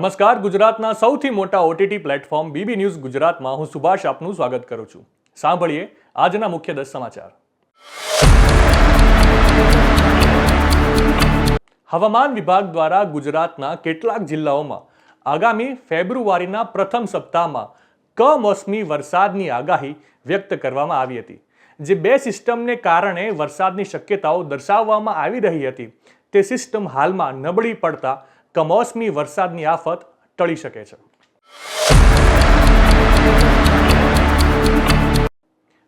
નમસ્કાર, ગુજરાતના સૌથી મોટા ઓટીટી પ્લેટફોર્મ બીબી ન્યૂઝ ગુજરાતમાં હું સુભાષ આપનું સ્વાગત કરું છું. સાંભળીએ આજના મુખ્ય દસ સમાચાર. હવામાન વિભાગ દ્વારા ગુજરાતના કેટલાક જિલ્લાઓમાં આગામી ફેબ્રુઆરીના પ્રથમ સપ્તાહમાં કમોસમી વરસાદની આગાહી વ્યક્ત કરવામાં આવી હતી. જે બે સિસ્ટમને કારણે વરસાદની શક્યતાઓ દર્શાવવામાં આવી રહી હતી. તે સિસ્ટમ હાલમાં નબળી પડતા કમોસમી વરસાદની આફત ટળી શકે છે.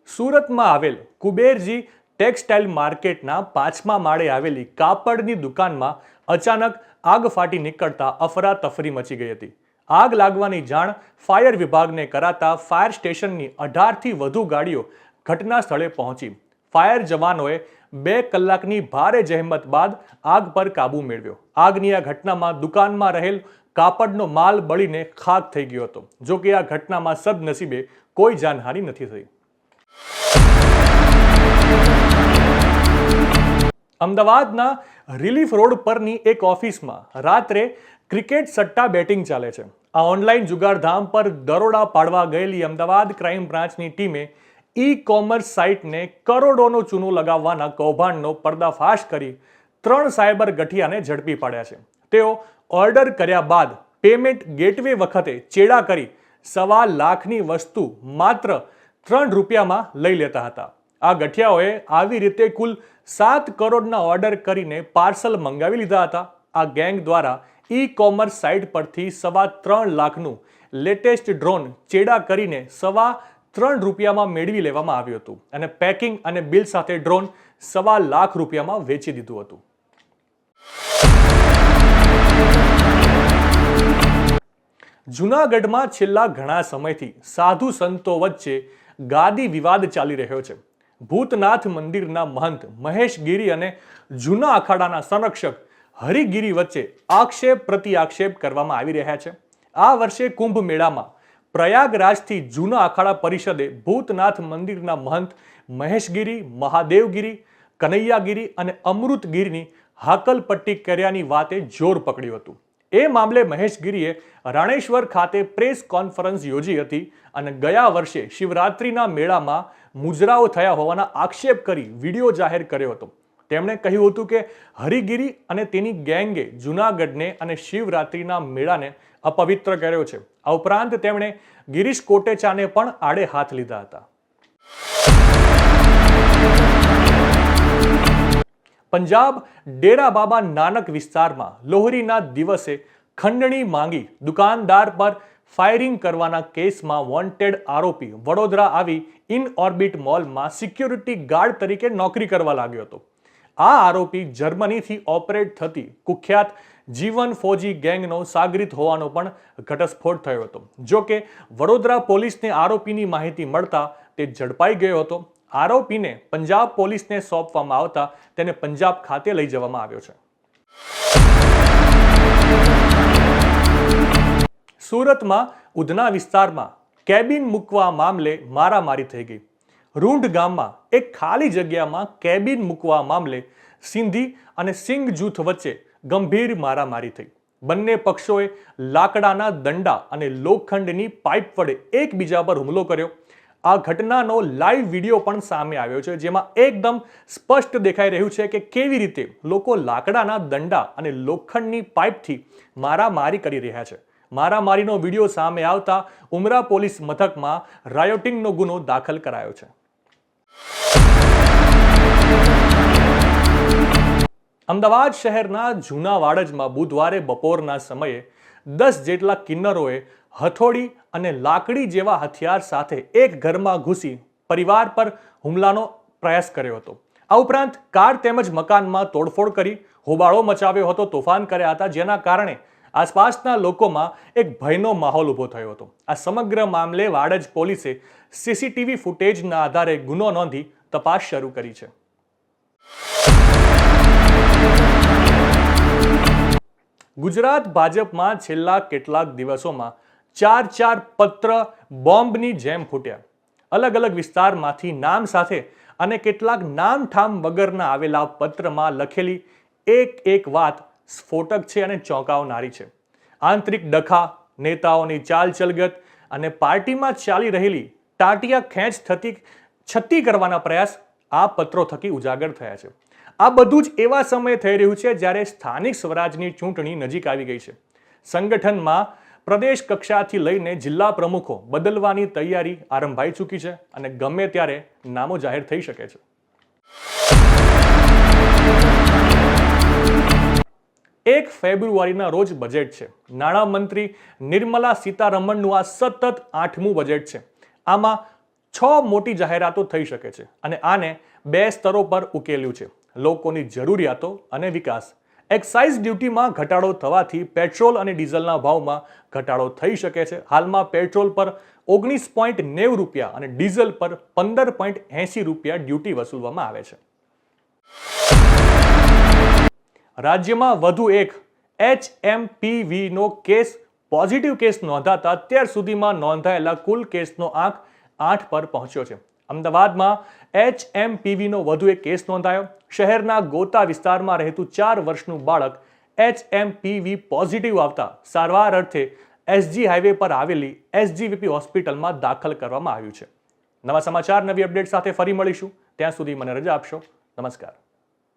સુરતમાં આવેલ કુબેરજી ટેક્સટાઇલ માર્કેટના પાંચમા માળે આવેલી કાપડની દુકાનમાં અચાનક આગ ફાટી નીકળતા અફરાતફરી મચી ગઈ હતી. આગ લાગવાની જાણ ફાયર વિભાગને કરાતા ફાયર સ્ટેશનની અઢારથી વધુ ગાડીઓ ઘટના સ્થળે પહોંચી. ફાયર જવાનોએ બે કલાકની ભારે જહેમત બાદ આગ પર કાબુ મેળવ્યો. આગની આ ઘટનામાં દુકાનમાં રહેલ કાપડનો માલ બળીને ખાક થઈ ગયો હતો. જો કે આ ઘટનામાં સદનસીબે કોઈ જાનહાનિ નથી થઈ. અમદાવાદના રિલીફ રોડ પરની એક ઓફિસમાં રાત્રે ક્રિકેટ સટ્ટા બેટિંગ ચાલે છે. આ ઓનલાઈન જુગારધામ પર દરોડા પાડવા ગયેલી અમદાવાદ ક્રાઇમ બ્રાન્ચની ટીમે ઈ કોમર્સ સાઇટને કરોડોનો ચૂનો લગાવવાના કૌભાંડનો પર્દાફાશ કરી ત્રણ સાયબર ગઠિયાને ઝડપી પાડ્યા છે. તેઓ ઓર્ડર કર્યા બાદ પેમેન્ટ ગેટવે વખતે ચેડા કરી સવા લાખની વસ્તુ માત્ર ત્રણ રૂપિયામાં લઈ લેતા હતા. આ ગઠિયાઓએ આવી રીતે કુલ સાત કરોડના ઓર્ડર કરીને પાર્સલ મંગાવી લીધા હતા. આ ગેંગ દ્વારા ઈ કોમર્સ સાઇટ પરથી સવા ત્રણ લાખનું લેટેસ્ટ ડ્રોન ચેડા કરીને સવા ત્રણ રૂપિયામાં મેળવી લેવામાં આવ્યું હતું અને પેકિંગ અને બિલ સાથે ડ્રોન સવા લાખ રૂપિયામાં વેચી દીધું હતું. જૂનાગઢમાં છેલ્લા ઘણા સમયથી સાધુ સંતો વચ્ચે ગાદી વિવાદ ચાલી રહ્યો છે. ભૂતનાથ મંદિરના મહંત મહેશ ગીરી અને જૂના અખાડાના સંરક્ષક હરિગીરી વચ્ચે આક્ષેપ પ્રતિ આક્ષેપ કરવામાં આવી રહ્યા છે. આ વર્ષે કુંભ મેળામાં પ્રયાગરાજથી જૂના અખાડા પરિષદે ભૂતનાથ મંદિરના મહંત મહેશગીરી, મહાદેવગીરી, કનૈયાગીરી અને અમૃતગીરીની હાકલપટ્ટી કર્યાની વાતે જોર પકડ્યું હતું. એ મામલે મહેશગીરીએ રાણેશ્વર ખાતે પ્રેસ કોન્ફરન્સ યોજી હતી અને ગયા વર્ષે શિવરાત્રિના મેળામાં મુજરાઓ થયા હોવાના આક્ષેપ કરી વીડિયો જાહેર કર્યો હતો. તેમણે કહ્યું હતું કે હરિગીરી અને તેની ગેંગે જૂનાગઢને અને શિવરાત્રિના મેળાને અપવિત્ર કર્યો છે. આ ઉપરાંત તેમણે ગિરીશ કોટેચાને પણ આડે હાથ લીધા હતા. પંજાબ ડેરા બાબા નાનક વિસ્તારમાં લોહરીના દિવસે ખંડણી માંગી દુકાનદાર પર ફાયરિંગ કરવાના કેસમાં વોન્ટેડ આરોપી વડોદરા આવી ઇન ઓર્બિટ મોલમાં સિક્યોરિટી ગાર્ડ તરીકે નોકરી કરવા લાગ્યો હતો. આ આરોપી જર્મનીથી ઓપરેટ થતી કુખ્યાત જીવન ફોજી ગેંગનો સાગરિત હોવાનો પણ ઘટસ્ફોટ થયો હતો. જો કે વડોદરા પોલીસને આરોપીની માહિતી મળતા તે ઝડપાઈ ગયો હતો. આરોપીને પંજાબ પોલીસને સોંપવામાં આવતા તેને પંજાબ ખાતે લઈ જવામાં આવ્યો છે. સુરતમાં ઉધના વિસ્તારમાં કેબિન મૂકવા મામલે મારામારી થઈ ગઈ. રૂંઢ ગામમાં, એક ખાલી જગ્યામાં કેબિન મૂકવા મામલે સિંધી અને સિંઘ જૂથ વચ્ચે ગંભીર મારામારી થઈ. બંને પક્ષોએ લાકડાના દંડા અને લોખંડની પાઇપ વડે એકબીજા પર હુમલો કર્યો. આ ઘટનાનો લાઈવ વીડિયો પણ સામે આવ્યો છે, જેમાં એકદમ સ્પષ્ટ દેખાઈ રહ્યું છે કે કેવી રીતે લોકો લાકડાના દંડા અને લોખંડની પાઇપથી મારામારી કરી રહ્યા છે. મારામારીનો વીડિયો સામે આવતા ઉમરા પોલીસ મથકમાં રાયોટિંગનો ગુનો દાખલ કરાયો છે. અમદાવાદ શહેરના જૂના વાડજમાં બુધવારે બપોરના સમયે દસ જેટલા કિન્નરોએ હથોડી અને લાકડી જેવા હથિયાર સાથે એક ઘરમાં ઘૂસી પરિવાર પર હુમલાનો પ્રયાસ કર્યો હતો. આ ઉપરાંત કાર તેમજ મકાનમાં તોડફોડ કરી હોબાળો મચાવ્યો હતો, તોફાન કર્યા હતા, જેના કારણે આસપાસના લોકોમાં એક ભયનો માહોલ ઊભો થયો હતો. આ સમગ્ર મામલે વાડજ પોલીસે સીસીટીવી ફૂટેજના આધારે ગુનો નોંધી તપાસ શરૂ કરી છે. ગુજરાત ભાજપમાં છેલ્લા કેટલાક દિવસોમાં ચાર ચાર પત્ર બોમ્બની જેમ ફૂટ્યા. અલગ અલગ વિસ્તારમાંથી નામ સાથે અને કેટલાક નામઠામ વગરના આવેલા પત્રમાં લખેલી એક એક વાત સ્ફોટક છે અને ચોંકાવનારી છે. આંતરિક ડખા, નેતાઓની ચાલચલગત અને પાર્ટીમાં ચાલી રહેલી ટાટિયા ખેંચ થતી, છતી કરવાના પ્રયાસ આ પત્રો થકી ઉજાગર થયા છે. આ બધું જ એવા સમયે થઈ રહ્યું છે જ્યારે સ્થાનિક સ્વરાજની ચૂંટણી નજીક આવી ગઈ છે. સંગઠનમાં પ્રદેશ કક્ષાથી લઈને જિલ્લા પ્રમુખો બદલવાની તૈયારી આરંભાઈ ચૂકી છે અને ગમે ત્યારે નામો જાહેર થઈ શકે છે. એક ફેબ્રુઆરીના રોજ બજેટ છે. નાણામંત્રી નિર્મલા સીતારમણનું આ સતત આઠમું બજેટ છે. આમાં છ મોટી જાહેરાતો થઈ શકે છે અને આને બે સ્તરો પર ઉકેલ્યું છે. લોકોની જરૂરિયાતો અને વિકાસ. એક્સાઇઝ ડ્યુટીમાં ઘટાડો થવાથી પેટ્રોલ અને ડીઝલના ભાવમાં ઘટાડો થઈ શકે છે. હાલમાં પેટ્રોલ પર ઓગણીસ પોઈન્ટ નેવું રૂપિયા અને ડીઝલ પર પંદર પોઈન્ટ એંસી રૂપિયા ડ્યુટી વસૂલવામાં આવે છે. રાજ્યમાં વધુ એક એચએમપીવીનો કેસ પોઝિટિવ કેસ નોંધાતા અત્યાર સુધીમાં નોંધાયેલા કુલ કેસનો આંક આઠ પર પહોંચ્યો છે. અમદાવાદમાં એચએમપીવીનો વધુ એક કેસ નોંધાયો. શહેરના ગોતા વિસ્તારમાં રહેતું ચાર વર્ષનું બાળક એચએમપીવી પોઝિટિવ આવતા સારવાર અર્થે એસજી હાઈવે પર આવેલી એસજીવીપી હોસ્પિટલમાં દાખલ કરવામાં આવ્યું છે. નવા સમાચાર, નવી અપડેટ સાથે ફરી મળીશું. ત્યાં સુધી મને રજા આપશો. નમસ્કાર.